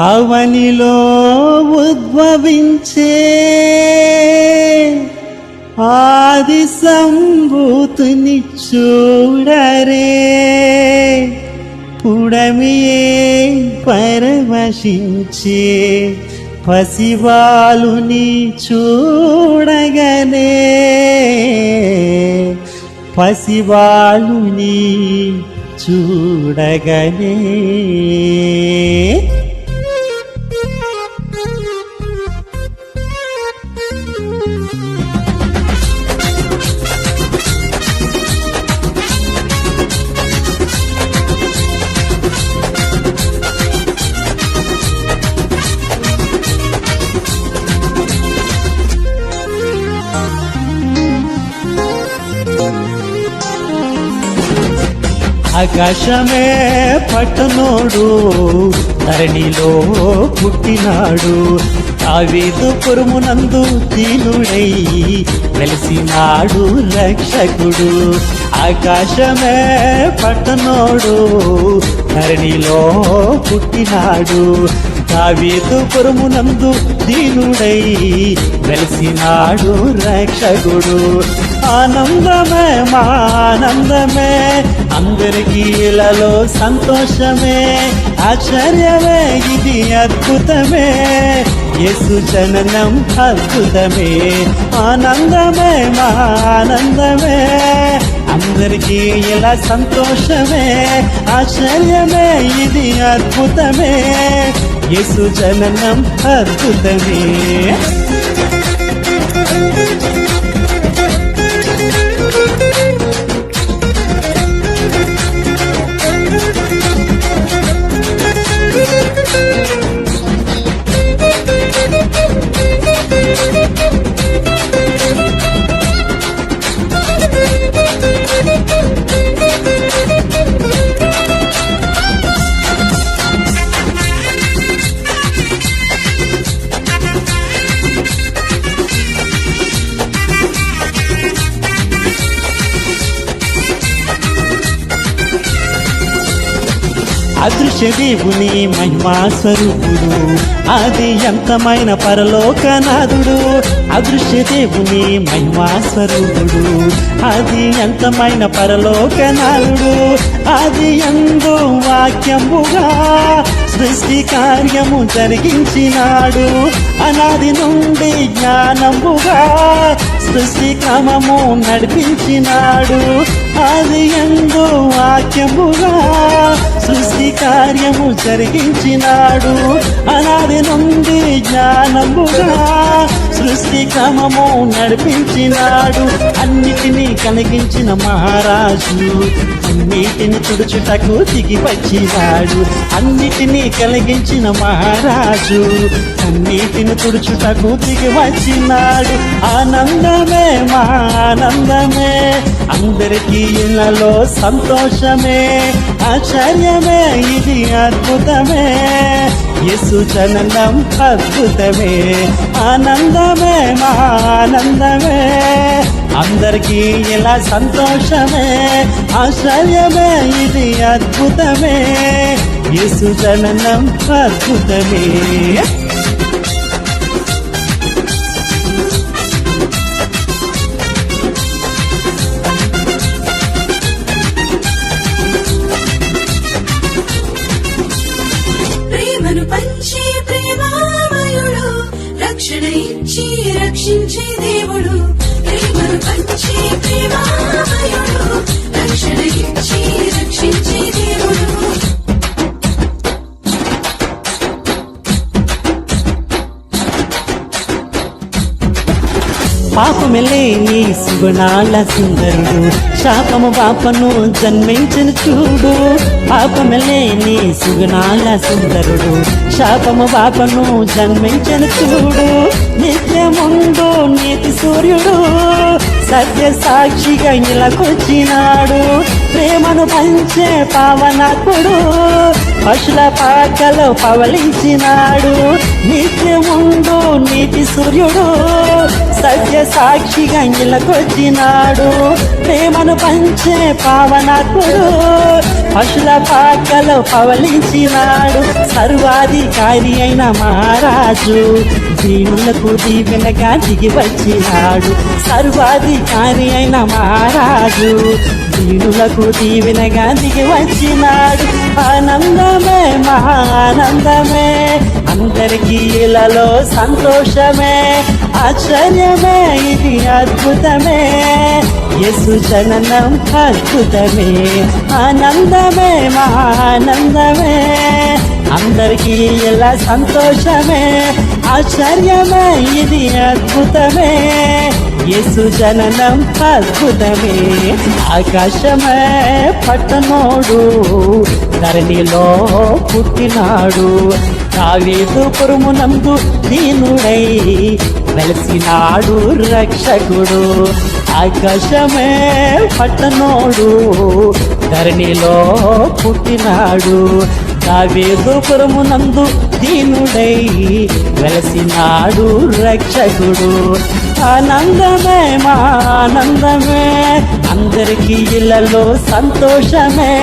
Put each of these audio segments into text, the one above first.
అవనిలో ఉద్భవించే ఆది సంభూతుని చూడరే. పుడమియే పరవశించే పసివాలుని చూడగనే. పసివాలుని చూడగనే. ఆకాశమే పట్టనోడు ధరణిలో పుట్టినాడు. ఆవేదు పురుమునందు దీనుడై వెలిసినాడు రక్షకుడు. ఆకాశమే పట్టనోడు ధరణిలో పుట్టినాడు. దావీదు పురమునందు దీనుడై వెలిసినాడు రక్షకుడు. ఆనందమే మా ఆనందమే అందరికీ ఇలాలో సంతోషమే. ఆశ్చర్యమే ఇది అద్భుతమే. యేసు జననం అద్భుతమే. ఆనందమే మా ఆనందమే అందరికీ ఇలా సంతోషమే. ఆశ్చర్యమే ఇది అద్భుతమే. యేసు జననం అద్భుతమే. అదృశ్య దేవుని మహిమా స్వరూపుడు. అది ఎంతమైన పరలోకనాథుడు. అదృశ్య దేవుని మహిమా స్వరూపుడు. అది ఎంతమైన పరలోకనాథుడు. అది ఎందు వాక్యముగా సృష్టి కార్యము జరిగించినాడు. అనాది నుండి జ్ఞానముగా సృష్టి క్రమము నడిపించినాడు. అది ఎందో వాక్యముగా సృష్టి కార్యము జరిగించినాడు. అనాది నుండి జ్ఞానముగా సృష్టి క్రమము నడిపించినాడు. అన్నిటినీ కలిగించిన మహారాజు. అన్నిటిని తుడుచుటకు దిగి వచ్చినాడు. అన్నిటినీ కలిగించిన మహారాజు. అన్నిటిని తుడుచుటకు దిగి వచ్చినాడు. ఆనందమే మా ఆనందమే అందరికీ ఇళ్ళలో సంతోషమే. ఆశ్చర్యమే ఇది అద్భుతమే. యేసు అద్భుతమే. ఆనందమే మా ఆనందమే అందరికీ ఇలా సంతోషమే. ఆశ్చర్యమే ఇది అద్భుతమే. యేసు అద్భుతమే. రక్షించే దేవుడు పాపమెలే నీ సుగుణాల సుందరుడు. శాపము పాపను జన్మించిన చూడు. పాపమెల్లే నీ సుగుణాల సుందరుడు. శాపము పాపను జన్మించిన చూడు. నిత్యముందు నీతి సూర్యుడు. సత్య సాక్షిగా ఇలాకొచ్చినాడు ప్రేమను పంచే పావనకుడు పశుల పాకలో పవలించినాడు. నిత్యముందు నీతి సూర్యుడు. సత్య సాక్షిగా ఇళ్ళకొచ్చినాడు ప్రేమను పంచే పావనకుడు పశుల పాకలో పవలించినాడు. సర్వాధికారి అయిన మహారాజు. దీనులకు దీవెనగా దిగి వచ్చినాడు. సర్వాధికారి అయిన మహారాజు దీనులకు దీవెనగా దిగి వచ్చినాడు. ఆనందమే మహానందమే అందరికీ ఇలాలో సంతోషమే ఆశ్చర్యమే ఇది అద్భుతమే. యసు జననం అద్భుతమే ఆనందమే మహానందమే అందరికీ ఎలా సంతోషమే. ఆశ్చర్యమే ఇది అద్భుతమే. యేసు జననం అద్భుతమే. ఆకాశమే పట్టనోడు ధరణిలో పుట్టినాడు. దావీదు పురుమునందు దీనుడై వెలసినాడు రక్షకుడు. ఆకాశమే పట్టనోడు ధరణిలో పుట్టినాడు. దావేదు దీనుడై వెలసినాడు రక్షకుడు. ఆనందమే మా ఆనందమే అందరికీ ఇళ్ళలో సంతోషమే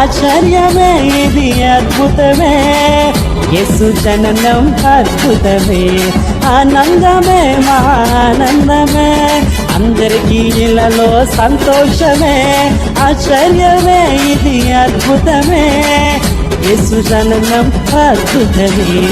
ఆశ్చర్యమే ఇది అద్భుతమే. యేసు జననం అద్భుతమే ఆనందమే మా ఆనందమే అందరికీ ఇళ్ళలో సంతోషమే ఆశ్చర్యమే ఇది అద్భుతమే. యేసు జననం అద్భుతమే